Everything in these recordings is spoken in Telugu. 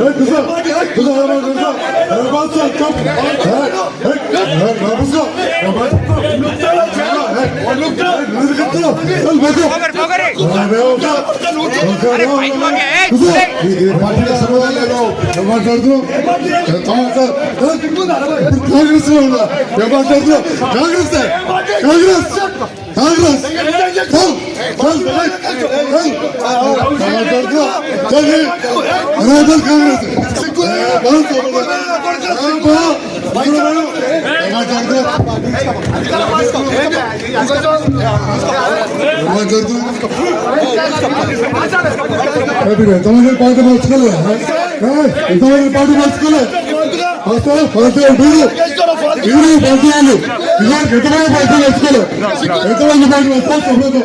Evet kızlar. Kızlar hemen kızlar. Hemen basın. Top. Evet. Evet. Nabız yok. Kongres! Kongres! Kongres! Congress Congress ఎంతమంది పాట మార్చుకోలే ఎంతమంది పాట మార్చుకోలే మీరు మీరు పంచాలు ఎంతమంది పాట వేసుకోలేదు ఎంతమంది పాట మార్చుకోలేదు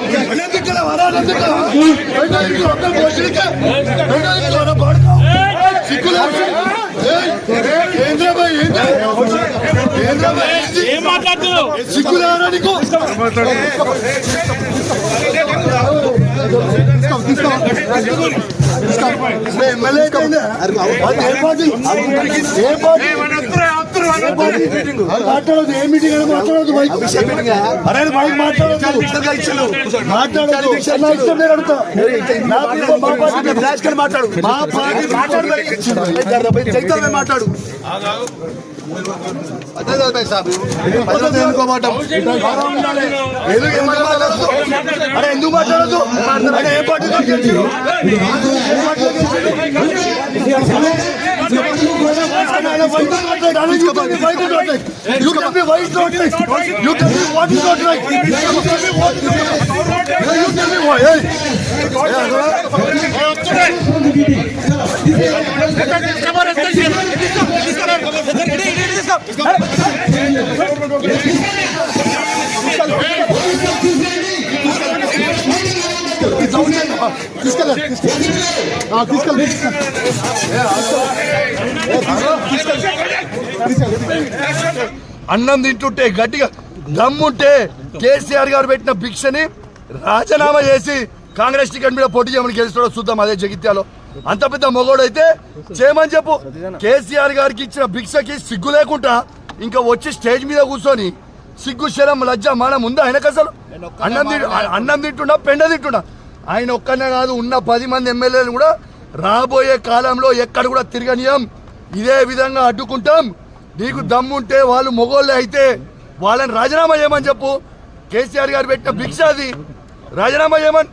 ఏం మాట్లాడుతున్నావు ఎమ్మెల్యే ఏ పార్టీ? ఏ పార్టీ? మాట్లాడదు ఏ మీటింగ్ అయినా మాట్లాడదు అరే మాట్లాడదు మాట్లాడదు నా ఇష్టం నేను అడుగుతా నా పార్టీ మాట్లాడు. మా పార్టీ మాట్లాడు మాట్లాడు అదే కదా పద్ధతి ఎందుకు ఎందుకు మాట్లాడదు అరే You tell me why it is not right. You tell me why it's not right. You tell me what is not right. You tell me what is not right. You tell me why. Hey. किसका किसका తీసుకెళ్ళి అన్నం తింటుంటే గట్టిగా దమ్ముంటే కేసీఆర్ గారు పెట్టిన భిక్షని రాజీనామా చేసి కాంగ్రెస్ టికెట్ మీద పోటీ చేయమని గెలుస్తాడో చూద్దాం అదే జగిత్యాలో అంత పెద్ద మొగోడైతే చేయమని చెప్పు. కేసీఆర్ గారికి ఇచ్చిన భిక్షకి సిగ్గు లేకుండా ఇంకా వచ్చి స్టేజ్ మీద కూర్చొని సిగ్గు శరం లజ్జ మానం ఉందా ఆయనకు అసలు? అన్నం తింటు అన్నం తింటున్నా పెండ తింటున్నా. ఆయన ఒక్కనే కాదు ఉన్న పది మంది ఎమ్మెల్యేలు కూడా రాబోయే కాలంలో ఎక్కడ కూడా తిరగనీయం. ఇదే విధంగా అడ్డుకుంటాం. నీకు దమ్ముంటే వాళ్ళు మొగోళ్ళే అయితే వాళ్ళని రాజీనామా చేయమని చెప్పు. కేసీఆర్ గారు పెట్టిన భిక్ష అది. రాజీనామా చేయమని